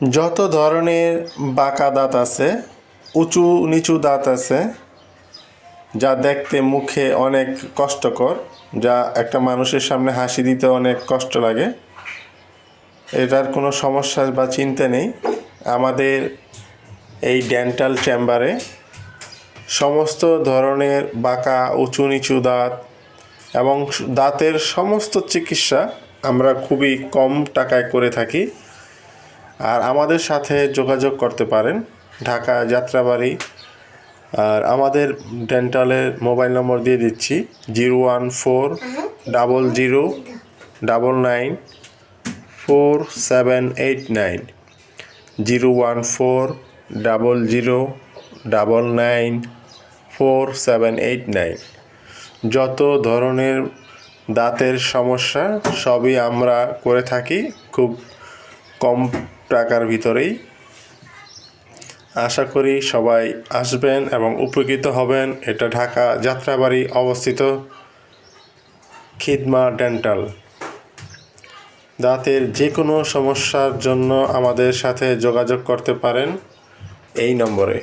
যত ধরনের বাঁকা দাঁত আছে, উঁচু নিচু দাঁত আছে, যা দেখতে মুখে অনেক কষ্টকর, যা একটা মানুষের সামনে হাসি দিতে অনেক কষ্ট লাগে, এটার কোনো সমস্যা বা চিন্তা নেই। আমাদের এই ডেন্টাল চেম্বারে সমস্ত ধরনের বাঁকা, উঁচু নিচু দাঁত এবং দাঁতের সমস্ত চিকিৎসা আমরা খুবই কম টাকায় করে থাকি। আর আমাদের সাথে যোগাযোগ করতে পারেন। ঢাকা যাত্রাবাড়ি। আর আমাদের ডেন্টালের মোবাইল নম্বর দিয়ে দিচ্ছি। Zero one four, double zero, double nine, four seven eight nine. Zero one four, double zero, double nine, four seven eight nine. যত ধরনের দাঁতের সমস্যা, সবই আমরা করে থাকি। খুব কম টাকার ভিতরেই আশা করি সবাই আসবেন এবং উপকৃত হবেন। এটা ঢাকা যাত্রাবাড়ি অবস্থিত খিদমা ডেন্টাল। দাঁতের যে কোনো সমস্যার জন্য আমাদের সাথে যোগাযোগ করতে পারেন এই নম্বরে।